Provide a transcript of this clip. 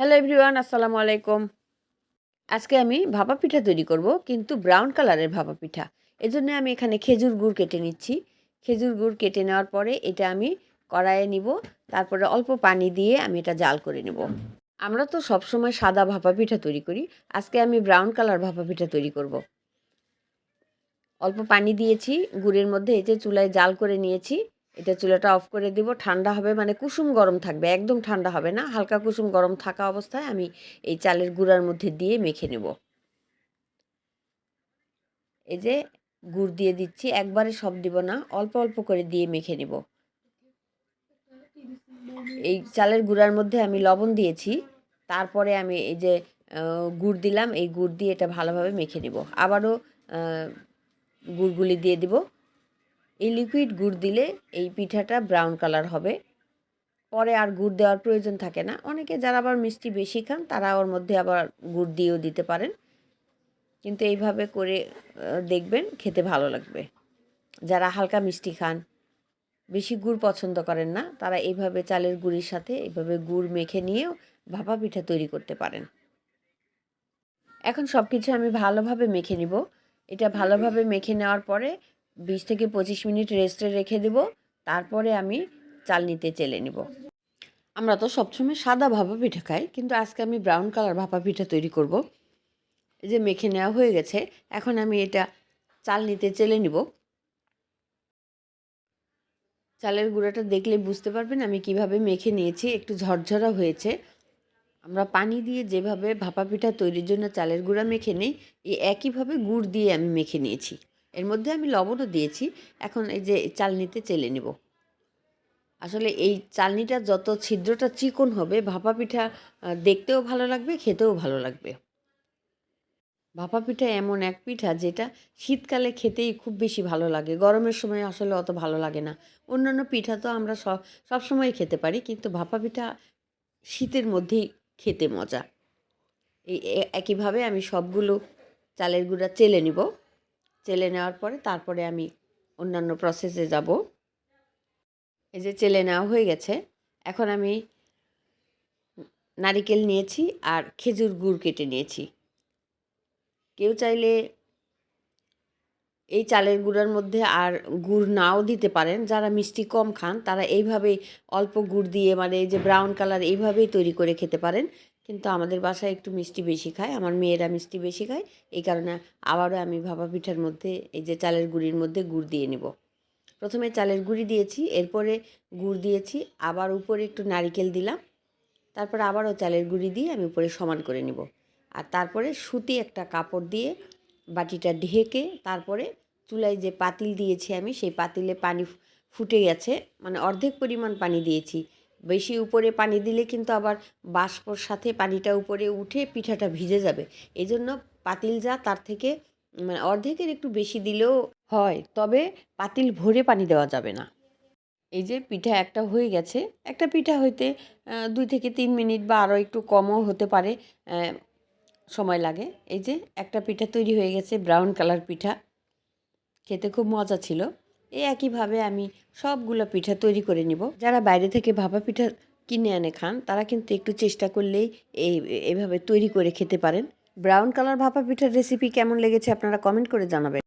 Hello everyone আসসালামু আলাইকুম। আজকে আমি ভাপা পিঠা তৈরি করব, কিন্তু ব্রাউন কালারের ভাপা পিঠা। এজন্য আমি এখানে খেজুর গুড় কেটে নিচ্ছি। খেজুর গুড় কেটে নেওয়ার পরে এটা আমি কড়াইয়ে নিব, তারপরে অল্প পানি দিয়ে আমি এটা জাল করে নেব। আমরা তো সবসময় সাদা ভাপা পিঠা তৈরি করি, আজকে আমি ব্রাউন কালার ভাপা পিঠা তৈরি করব। অল্প পানি দিয়েছি, গুড়ের মধ্যে এই যে চুলায় জাল করে নিয়েছি। এটা চুলাটা অফ করে দিব। ঠান্ডা হবে মানে কুসুম গরম থাকবে, একদম ঠান্ডা হবে না। হালকা কুসুম গরম থাকা অবস্থায় আমি এই চালের গুঁড়ার মধ্যে দিয়ে মেখে নেব। এই যে গুড় দিয়ে দিচ্ছি, একবারে সব দিব না, অল্প অল্প করে দিয়ে মেখে নেব। এই চালের গুঁড়ার মধ্যে আমি লবণ দিয়েছি, তারপরে আমি এই যে গুড় দিলাম, এই গুড় দিয়ে এটা ভালোভাবে মেখে নেব। আবারও গুড়গুলি দিয়ে দিব। এই লিকুইড গুড় দিলে এই পিঠাটা ব্রাউন কালার হবে। পরে আর গুড় দেওয়ার প্রয়োজন থাকে না। অনেকে যারা আবার মিষ্টি বেশি খান, তারা ওর মধ্যে আবার গুড় দিয়েও দিতে পারেন। কিন্তু এইভাবে করে দেখবেন খেতে ভালো লাগবে। যারা হালকা মিষ্টি খান, বেশি গুড় পছন্দ করেন না, তারা এইভাবে চালের গুড়ির সাথে এইভাবে গুড় মেখে নিয়েও ভাপা পিঠা তৈরি করতে পারেন। এখন সব কিছু আমি ভালোভাবে মেখে নিব। এটা ভালোভাবে মেখে নেওয়ার পরে বিশ থেকে পঁচিশ মিনিট রেস্টে রেখে দেব, তারপরে আমি চালনিতে চেলে নিব। আমরা তো সবসময় সাদা ভাপা পিঠা খাই, কিন্তু আজকে আমি ব্রাউন কালার ভাপা পিঠা তৈরি করব। এই যে মেখে নেওয়া হয়ে গেছে, এখন আমি এটা চালনিতে চেলে নিব। চালের গুঁড়াটা দেখলে বুঝতে পারবেন আমি কীভাবে মেখে নিয়েছি, একটু ঝরঝরা হয়েছে। আমরা পানি দিয়ে যেভাবে ভাপা পিঠা তৈরির জন্য চালের গুঁড়া মেখে নিই, এই একইভাবে গুড় দিয়ে আমি মেখে নিয়েছি। এর মধ্যে আমি লবণও দিয়েছি। এখন এই যে চালনিতে চেলে নেব। আসলে এই চালনিটা যত ছিদ্রটা চিকন হবে, ভাপা পিঠা দেখতেও ভালো লাগবে, খেতেও ভালো লাগবে। ভাপা পিঠা এমন এক পিঠা যেটা শীতকালে খেতেই খুব বেশি ভালো লাগে। গরমের সময় আসলে অত ভালো লাগে না। অন্যান্য পিঠা তো আমরা সব সবসময় খেতে পারি, কিন্তু ভাপা পিঠা শীতের মধ্যেই খেতে মজা। এই একইভাবে আমি সবগুলো চালের গুঁড়া চেলে নিব। চেলে নেওয়ার পরে তারপরে আমি অন্যান্য প্রসেসে যাব। এই যে চেলে নেওয়া হয়ে গেছে, এখন আমি নারিকেল নিয়েছি আর খেজুর গুড় কেটে নিয়েছি। কেউ চাইলে এই চালের গুঁড়ার মধ্যে আর গুড় নাও দিতে পারেন, যারা মিষ্টি কম খান তারা এইভাবেই অল্প গুড় দিয়ে মানে এই যে ব্রাউন কালার এইভাবেই তৈরি করে খেতে পারেন। কিন্তু আমাদের বাসায় একটু মিষ্টি বেশি খায়, আমার মেয়েরা মিষ্টি বেশি খায়, এই কারণে আবারও আমি ভাপা পিঠার মধ্যে, এই যে চালের গুঁড়ির মধ্যে গুড় দিয়ে নেব। প্রথমে চালের গুঁড়ি দিয়েছি, এরপরে গুড় দিয়েছি, আবার উপরে একটু নারিকেল দিলাম, তারপর আবারও চালের গুঁড়ি দিয়ে আমি উপরে সমান করে নেব। আর তারপরে সুতি একটা কাপড় দিয়ে বাটিটা ঢেকে তারপরে চুলায় যে পাতিল দিয়েছি আমি, সেই পাতিলে পানি ফুটে গেছে মানে অর্ধেক পরিমাণ পানি দিয়েছি। বেশি উপরে পানি দিলে কিন্তু আবার বাষ্পর সাথে পানিটা উপরে উঠে পিঠাটা ভিজে যাবে। এই জন্য পাতিল যা, তার থেকে মানে অর্ধেকের একটু বেশি দিলেও হয়, তবে পাতিল ভরে পানি দেওয়া যাবে না। এই যে পিঠা একটা হয়ে গেছে, একটা পিঠা হইতে দুই থেকে তিন মিনিট বা আরও একটু কমও হতে পারে সময় লাগে। এই যে একটা পিঠা তৈরি হয়ে গেছে, ব্রাউন কালার পিঠা। খেতে খুব মজা ছিল। এই একইভাবে আমি সবগুলো পিঠা তৈরি করে নিব। যারা বাইরে থেকে ভাপা পিঠা কিনে এনে খান, তারা কিন্তু একটু চেষ্টা করলেই এই, এভাবে তৈরি করে খেতে পারেন। ব্রাউন কালার ভাপা পিঠার রেসিপি কেমন লেগেছে আপনারা কমেন্ট করে জানাবেন।